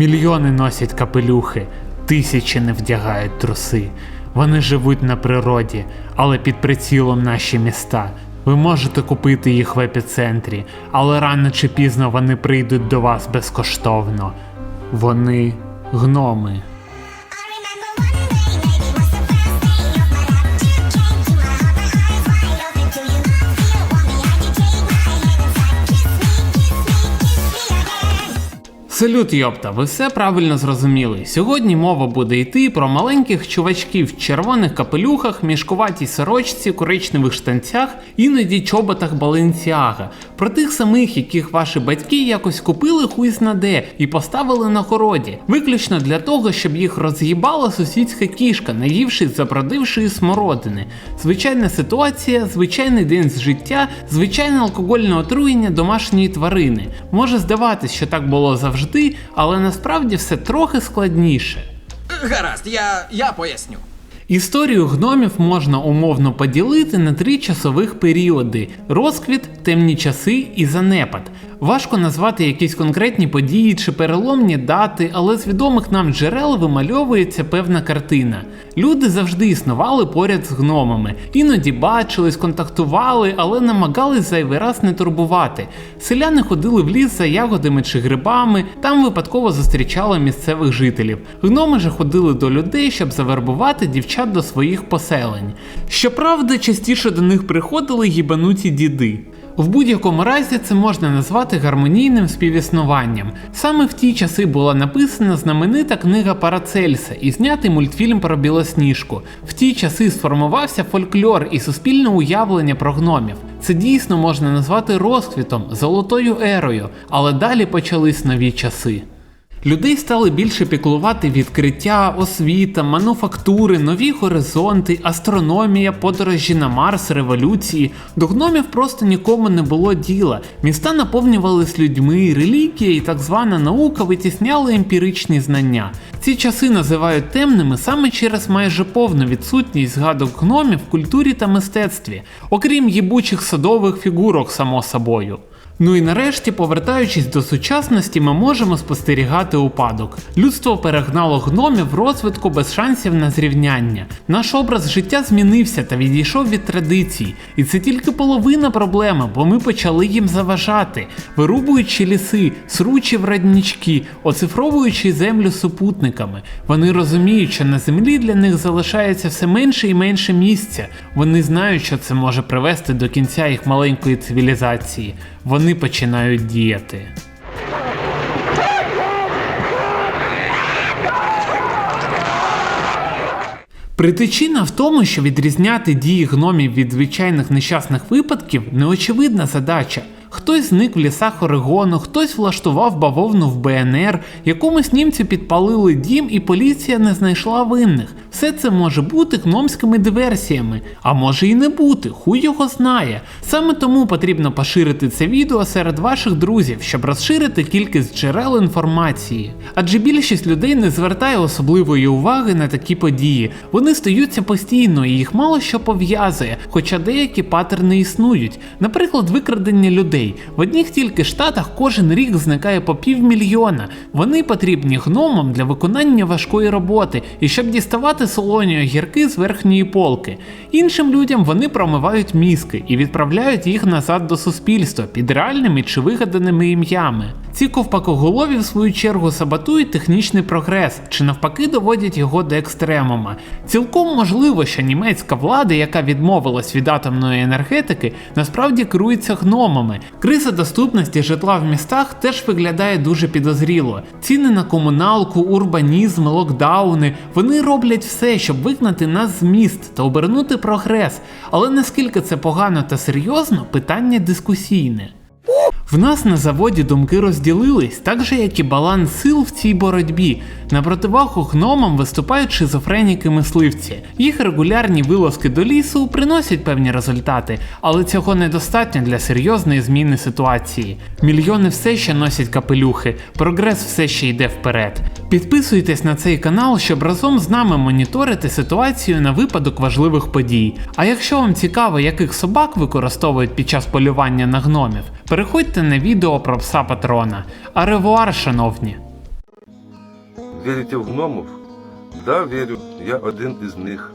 Мільйони носять капелюхи, тисячі не вдягають труси. Вони живуть на природі, але під прицілом наші міста. Ви можете купити їх в епіцентрі, але рано чи пізно вони прийдуть до вас безкоштовно. Вони гноми. Салют, йопта, ви все правильно зрозуміли. Сьогодні мова буде йти про маленьких чувачків в червоних капелюхах, мішкуватій сорочці, коричневих штанцях, іноді чоботах Баленсіага. Про тих самих, яких ваші батьки якось купили хуй знаде і поставили на городі, виключно для того, щоб їх роз'їбала сусідська кішка, наївшись запродившої смородини. Звичайна ситуація, звичайний день з життя, звичайне алкогольне отруєння домашньої тварини. Може здаватись, що так було завжди, але насправді все трохи складніше. Гаразд, я, я поясню. Історію гномів можна умовно поділити на три часових періоди: розквіт, темні часи і занепад. Важко назвати якісь конкретні події чи переломні дати, але з відомих нам джерел вимальовується певна картина. Люди завжди існували поряд з гномами, іноді бачились, контактували, але намагались зайвий раз не турбувати. Селяни ходили в ліс за ягодами чи грибами, там випадково зустрічали місцевих жителів. Гноми же ходили до людей, щоб завербувати дівчат до своїх поселень. Щоправда, частіше до них приходили їбануті діди. В будь-якому разі це можна назвати гармонійним співіснуванням. Саме в ті часи була написана знаменита книга Парацельса і знятий мультфільм про Білосніжку. В ті часи сформувався фольклор і суспільне уявлення про гномів. Це дійсно можна назвати розквітом, золотою ерою, але далі почались нові часи. Людей стали більше піклувати відкриття, освіта, мануфактури, нові горизонти, астрономія, подорожі на Марс, революції. До гномів просто нікому не було діла. Міста наповнювались людьми, релігія і так звана наука витісняли емпіричні знання. Ці часи називають темними саме через майже повну відсутність згадок гномів в культурі та мистецтві, окрім їбучих садових фігурок, само собою. Ну і нарешті, повертаючись до сучасності, ми можемо спостерігати упадок. Людство перегнало гномів розвитку без шансів на зрівняння. Наш образ життя змінився та відійшов від традицій. І це тільки половина проблеми, бо ми почали їм заважати, вирубуючи ліси, сручі в раднічки, оцифровуючи землю супутниками. Вони розуміють, що на землі для них залишається все менше і менше місця. Вони знають, що це може привести до кінця їх маленької цивілізації. Вони починають діяти. Причина в тому, що відрізняти дії гномів від звичайних нещасних випадків неочевидна задача. Хтось зник в лісах Орегону, хтось влаштував бавовну в БНР, якомусь німці підпалили дім і поліція не знайшла винних. Все це може бути гномськими диверсіями, а може і не бути, хуй його знає. Саме тому потрібно поширити це відео серед ваших друзів, щоб розширити кількість джерел інформації. Адже більшість людей не звертає особливої уваги на такі події. Вони стаються постійно і їх мало що пов'язує, хоча деякі патерни існують. Наприклад, викрадення людей. В одних тільки штатах кожен рік зникає по півмільйона. Вони потрібні гномам для виконання важкої роботи і щоб діставати солоні огірки з верхньої полки. Іншим людям вони промивають мізки і відправляють їх назад до суспільства під реальними чи вигаданими ім'ями. Ці ковпакоголові, в свою чергу, саботують технічний прогрес чи навпаки доводять його до екстремума. Цілком можливо, що німецька влада, яка відмовилась від атомної енергетики, насправді керується гномами. Криза доступності житла в містах теж виглядає дуже підозріло. Ціни на комуналку, урбанізм, локдауни вони роблять все, щоб вигнати нас з міст та обернути прогрес. Але наскільки це погано та серйозно, питання дискусійне. В нас на заводі думки розділились, так же як і баланс сил в цій боротьбі. На противагу гномам виступають шизофреніки мисливці. Їх регулярні вилазки до лісу приносять певні результати, але цього недостатньо для серйозної зміни ситуації. Мільйони все ще носять капелюхи, прогрес все ще йде вперед. Підписуйтесь на цей канал, щоб разом з нами моніторити ситуацію на випадок важливих подій. А якщо вам цікаво, яких собак використовують під час полювання на гномів, переходьте на відео про пса патрона. а ревуар, шановні! Вірите в гномов? Да, вірю, я один із них.